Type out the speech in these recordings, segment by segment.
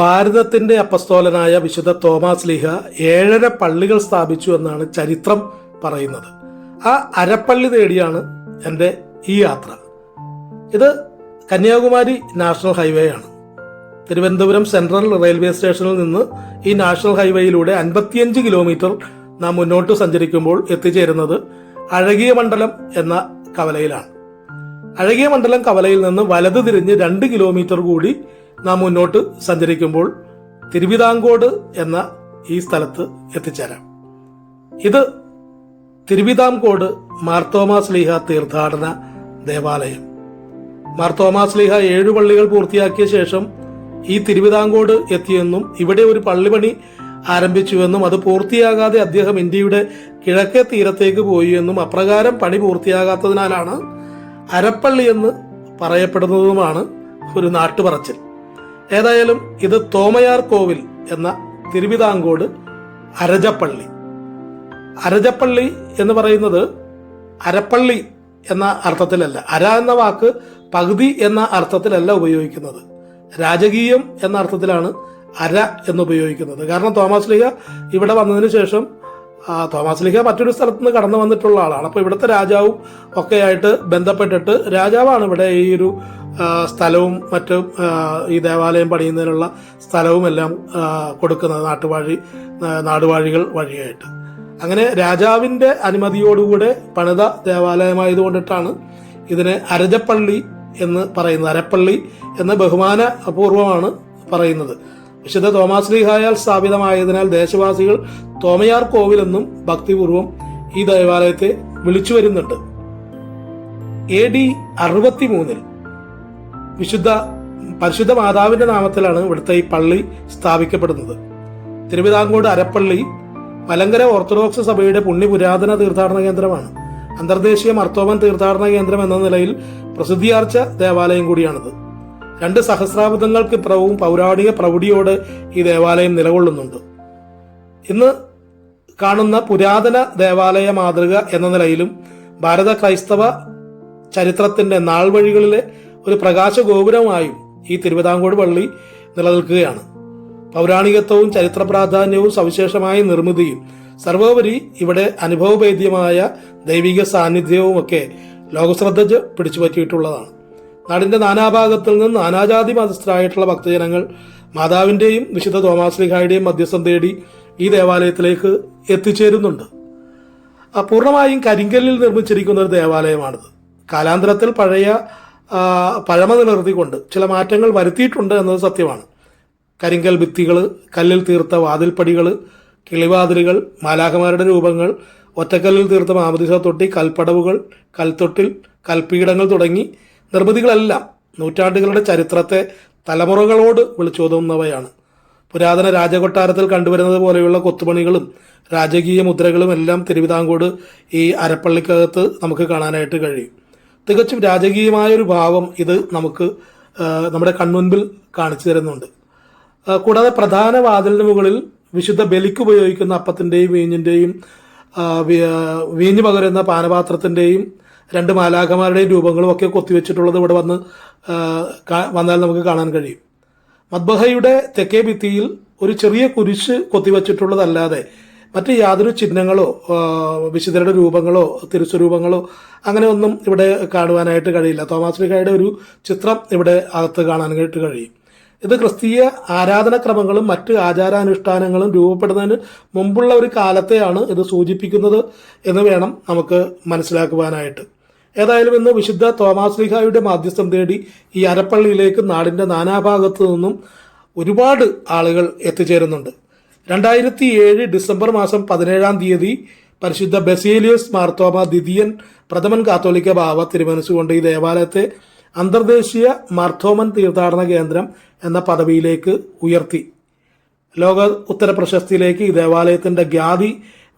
ഭാരതത്തിന്റെ അപ്പസ്തോലനായ വിശുദ്ധ തോമാസ് ലീഹ ഏഴര പള്ളികൾ സ്ഥാപിച്ചു എന്നാണ് ചരിത്രം പറയുന്നത്. ആ അരപ്പള്ളി തേടിയാണ് എന്റെ ഈ യാത്ര. ഇത് കന്യാകുമാരി നാഷണൽ ഹൈവേ ആണ്. തിരുവനന്തപുരം സെൻട്രൽ റെയിൽവേ സ്റ്റേഷനിൽ നിന്ന് ഈ നാഷണൽ ഹൈവേയിലൂടെ അൻപത്തിയഞ്ച് കിലോമീറ്റർ നാം മുന്നോട്ട് സഞ്ചരിക്കുമ്പോൾ എത്തിച്ചേരുന്നത് അഴകിയ മണ്ഡലം എന്ന കവലയിലാണ്. അഴകിയ മണ്ഡലം കവലയിൽ നിന്ന് വലത് തിരിഞ്ഞ് രണ്ട് കിലോമീറ്റർ കൂടി നാം മുന്നോട്ട് സഞ്ചരിക്കുമ്പോൾ തിരുവിതാംകോട് എന്ന ഈ സ്ഥലത്ത് എത്തിച്ചേരാം. ഇത് തിരുവിതാംകോട് മാർത്തോമാ സ്ലീഹ തീർത്ഥാടന ദേവാലയം. മാർത്തോമാ സ്ലീഹ ഏഴു പള്ളികൾ പൂർത്തിയാക്കിയ ശേഷം ഈ തിരുവിതാംകോട് എത്തിയെന്നും ഇവിടെ ഒരു പള്ളിപണി ആരംഭിച്ചുവെന്നും അത് പൂർത്തിയാകാതെ അദ്ദേഹം ഇന്ത്യയുടെ കിഴക്കേ തീരത്തേക്ക് പോയി എന്നും അപ്രകാരം പണി പൂർത്തിയാകാത്തതിനാലാണ് അരപ്പള്ളി എന്ന് പറയപ്പെടുന്നതുമാണ് ഒരു നാട്ടുപറച്ചിൽ. ഏതായാലും ഇത് തോമയാർ കോവിൽ എന്ന തിരുവിതാംകോട് അരജപ്പള്ളി. അരജപ്പള്ളി എന്ന് പറയുന്നത് അരപ്പള്ളി എന്ന അർത്ഥത്തിലല്ല. അര എന്ന വാക്ക് പകുതി എന്ന അർത്ഥത്തിലല്ല ഉപയോഗിക്കുന്നത്. രാജകീയം എന്ന അർത്ഥത്തിലാണ് അര എന്ന് ഉപയോഗിക്കുന്നത്. കാരണം തോമസ് ലീഗ ഇവിടെ വന്നതിന് ശേഷം തോമസ് ലീഗ മറ്റൊരു സ്ഥലത്ത് നിന്ന് കടന്നു വന്നിട്ടുള്ള ആളാണ്. അപ്പോൾ ഇവിടുത്തെ രാജാവും ഒക്കെ ആയിട്ട് ബന്ധപ്പെട്ടിട്ട് രാജാവാണ് ഇവിടെ ഈ ഒരു സ്ഥലവും മറ്റും ഈ ദേവാലയം പണിയുന്നതിനുള്ള സ്ഥലവും എല്ലാം ആ, കൊടുക്കുന്നത് നാട്ടുവാഴി നാടുവാഴികൾ വഴിയായിട്ട്. അങ്ങനെ രാജാവിന്റെ അനുമതിയോടുകൂടെ പണിത ദേവാലയമായതുകൊണ്ടിട്ടാണ് ഇതിനെ അരജപ്പള്ളി എന്ന് പറയുന്നത്. അരപ്പള്ളി എന്ന ബഹുമാന അപൂർവമാണ് പറയുന്നത്. വിശുദ്ധ തോമാശ്രീഹായാൽ സ്ഥാപിതമായതിനാൽ ദേശവാസികൾ തോമയാർ കോവിലെന്നും ഭക്തിപൂർവം ഈ ദേവാലയത്തെ വിളിച്ചു വരുന്നുണ്ട് എ ഡി അറുപത്തിമൂന്നിൽ വിശുദ്ധ പരിശുദ്ധ മാതാവിന്റെ നാമത്തിലാണ് ഇവിടുത്തെ ഈ പള്ളി സ്ഥാപിക്കപ്പെടുന്നത്. തിരുവിതാംകോട് അരപ്പള്ളി മലങ്കര ഓർത്തഡോക്സ് സഭയുടെ പുണ്യ പുരാതന തീർത്ഥാടന കേന്ദ്രമാണ്. അന്തർദേശീയ മർത്തോമൻ തീർത്ഥാടന കേന്ദ്രം എന്ന നിലയിൽ പ്രസിദ്ധിയാർച്ച ദേവാലയം കൂടിയാണിത്. രണ്ട് സഹസ്രാബ്ദങ്ങൾക്ക് ഇപ്പുറവും പൗരാണിക പ്രൗഢിയോട് ഈ ദേവാലയം നിലകൊള്ളുന്നുണ്ട്. ഇന്ന് കാണുന്ന പുരാതന ദേവാലയ മാതൃക എന്ന നിലയിലും ഭാരത ക്രൈസ്തവ ചരിത്രത്തിന്റെ നാൾവഴികളിലെ ഒരു പ്രകാശ ഗോപുരമായും ഈ തിരുവിതാംകൂട് പള്ളി നിലനിൽക്കുകയാണ്. പൗരാണികത്വവും ചരിത്ര പ്രാധാന്യവും സവിശേഷമായ നിർമ്മിതിയും സർവോപരി ഇവിടെ അനുഭവഭേദ്യമായ ദൈവിക സാന്നിധ്യവും ഒക്കെ ലോകശ്രദ്ധ പിടിച്ചുപറ്റിയിട്ടുള്ളതാണ്. നാടിന്റെ നാനാഭാഗത്തിൽ നിന്ന് നാനാജാതി മതസ്ഥരായിട്ടുള്ള ഭക്തജനങ്ങൾ മാതാവിന്റെയും വിശുദ്ധ തോമാസ്ലിഹായുടെയും മധ്യസ്ഥം തേടി ഈ ദേവാലയത്തിലേക്ക് എത്തിച്ചേരുന്നുണ്ട്. പൂർണമായും കരിങ്കല്ലിൽ നിർമ്മിച്ചിരിക്കുന്ന ഒരു ദേവാലയമാണിത്. കാലാന്തരത്തിൽ പഴയ പഴമ നിലനിർത്തിക്കൊണ്ട് ചില മാറ്റങ്ങൾ വരുത്തിയിട്ടുണ്ട് എന്നത് സത്യമാണ്. കരിങ്കൽ ഭിത്തികൾ കല്ലിൽ തീർത്ത വാതിൽപ്പടികൾ കിളിവാതിലുകൾ മാലാഖമാരുടെ രൂപങ്ങൾ ഒറ്റക്കല്ലിൽ തീർത്ത മാമതിസ തൊട്ടി കൽപ്പടവുകൾ കൽത്തൊട്ടിൽ കൽപ്പീഠങ്ങൾ തുടങ്ങി നിർമ്മിതികളെല്ലാം നൂറ്റാണ്ടുകളുടെ ചരിത്രത്തെ തലമുറകളോട് വിളിച്ചോതുന്നവയാണ്. പുരാതന രാജകൊട്ടാരത്തിൽ കണ്ടുവരുന്നത് പോലെയുള്ള കൊത്തുപണികളും രാജകീയ മുദ്രകളും എല്ലാം തിരുവിതാംകോട് ഈ അരപ്പള്ളിക്കകത്ത് നമുക്ക് കാണാനായിട്ട് കഴിയും. തികച്ചും രാജകീയമായ ഒരു ഭാവം ഇത് നമുക്ക് നമ്മുടെ കൺമുൻപിൽ കാണിച്ചു തരുന്നുണ്ട്. കൂടാതെ പ്രധാന വാതിലിന് മുകളിൽ വിശുദ്ധ ബലിക്ക് ഉപയോഗിക്കുന്ന അപ്പത്തിന്റെയും വീഞ്ഞിന്റെയും വീഞ്ഞ് പകരുന്ന പാനപാത്രത്തിന്റെയും രണ്ട് മാലാഖമാരുടെയും രൂപങ്ങളും ഒക്കെ കൊത്തിവെച്ചിട്ടുള്ളത് ഇവിടെ വന്ന് വന്നാൽ നമുക്ക് കാണാൻ കഴിയും. മദ്ബഹയുടെ തെക്കേ ഭിത്തിയിൽ ഒരു ചെറിയ കുരിശ് കൊത്തിവച്ചിട്ടുള്ളതല്ലാതെ മറ്റ് യാതൊരു ചിഹ്നങ്ങളോ വിശുദ്ധരുടെ രൂപങ്ങളോ തിരുസ്വരൂപങ്ങളോ അങ്ങനെ ഒന്നും ഇവിടെ കാണുവാനായിട്ട് കഴിയില്ല. തോമാസ് ലിഹായുടെ ഒരു ചിത്രം ഇവിടെ അകത്ത് കാണാനായിട്ട് കഴിയും. ഇത് ക്രിസ്തീയ ആരാധനക്രമങ്ങളും മറ്റ് ആചാരാനുഷ്ഠാനങ്ങളും രൂപപ്പെടുന്നതിന് മുമ്പുള്ള ഒരു കാലത്തെയാണ് ഇത് സൂചിപ്പിക്കുന്നത് എന്ന് വേണം നമുക്ക് മനസ്സിലാക്കുവാനായിട്ട്. ഏതായാലും ഇന്ന് വിശുദ്ധ തോമാസ് ലിഹായുടെ മാധ്യസ്ഥം തേടി ഈ അരപ്പള്ളിയിലേക്ക് നാടിന്റെ നാനാഭാഗത്തു നിന്നും ഒരുപാട് ആളുകൾ എത്തിച്ചേരുന്നുണ്ട്. രണ്ടായിരത്തി ഏഴ് ഡിസംബർ മാസം പതിനേഴാം തീയതി പരിശുദ്ധ ബസേലിയസ് മാർത്തോമ ദ്വിതീയൻ പ്രഥമൻ കാത്തോലിക്ക ബാവ തിരുമനസുകൊണ്ട് ഈ ദേവാലയത്തെ അന്തർദേശീയ മാർത്തോമൻ തീർത്ഥാടന കേന്ദ്രം എന്ന പദവിയിലേക്ക് ഉയർത്തി. ലോക ഉത്തര പ്രശസ്തിയിലേക്ക് ഈ ദേവാലയത്തിന്റെ ഖ്യാതി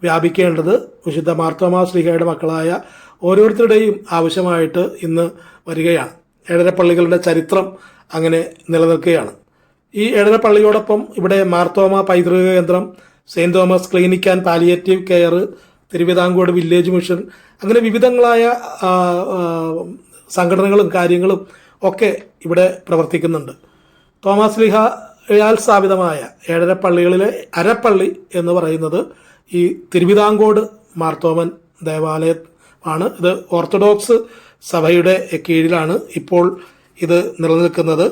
വ്യാപിക്കേണ്ടത് വിശുദ്ധ മാർത്തോമ ശ്രീഹയുടെ മക്കളായ ഓരോരുത്തരുടെയും ആവശ്യമായിട്ട് ഇന്ന് വരികയാണ്. ഏഴര പള്ളികളുടെ ചരിത്രം അങ്ങനെ നിലനിൽക്കുകയാണ്. ഈ ഏഴര പള്ളിയോടൊപ്പം ഇവിടെ മാർത്തോമ പൈതൃക കേന്ദ്രം saint Thomas clinic and palliative care Thiruvithamcode village mission അങ്ങനെ വിവിധങ്ങളായ സംഘടനകളും കാര്യങ്ങളും ഒക്കെ ഇവിടെ പ്രവർത്തിക്കുന്നുണ്ട്. തോമസ് ലിഹ യാൽ സ്ഥാപിതമായ ഏഴര പള്ളികളിലെ അരപ്പള്ളി എന്ന് പറയുന്നത് ഈ തിരുവിതാംകോട് മാർത്തോമൻ ദേവാലയമാണ്. ഇത് ഓർത്തഡോക്സ് സഭയുടെ കീഴിലാണ് ഇപ്പോൾ ഇത് നിലനിൽക്കുന്നത്.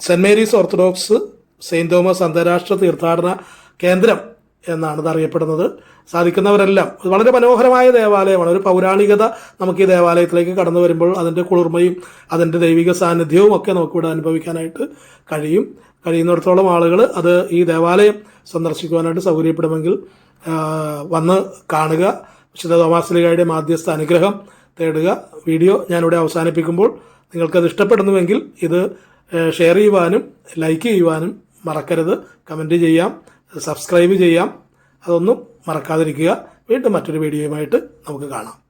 Saint Mary's orthodox saint Thomas അന്താരാഷ്ട്ര തീർത്ഥാടന കേന്ദ്രം എന്നാണ് അറിയപ്പെടുന്നത്. സാധിക്കുന്നവരെല്ലാം വളരെ മനോഹരമായ ദേവാലയമാണ്. ഒരു പൗരാണികത നമുക്ക് ഈ ദേവാലയത്തിലേക്ക് കടന്നു വരുമ്പോൾ അതിന്റെ കുളിർമയും അതിന്റെ ദൈവിക സാന്നിധ്യവും ഒക്കെ നമുക്കിവിടെ അനുഭവിക്കാനായിട്ട് കഴിയും. കഴിയുന്നിടത്തോളം ആളുകൾ അത് ഈ ദേവാലയം സന്ദർശിക്കുവാനായിട്ട് സൗകര്യപ്പെടുമെങ്കിൽ വന്ന് കാണുക. വിശുദ്ധ തോമാസ്ലിഗയുടെ മാധ്യസ്ഥ അനുഗ്രഹം തേടുക. വീഡിയോ ഞാനിവിടെ അവസാനിപ്പിക്കുമ്പോൾ നിങ്ങൾക്കത് ഇഷ്ടപ്പെടുന്നുവെങ്കിൽ ഇത് ഷെയർ ചെയ്യുവാനും ലൈക്ക് ചെയ്യുവാനും മറക്കരുത്. കമന്റ് ചെയ്യാം സബ്സ്ക്രൈബ് ചെയ്യാം. അതൊന്നും മറക്കാതിരിക്കുക. വീണ്ടും മറ്റൊരു വീഡിയോയുമായിട്ട് നമുക്ക് കാണാം.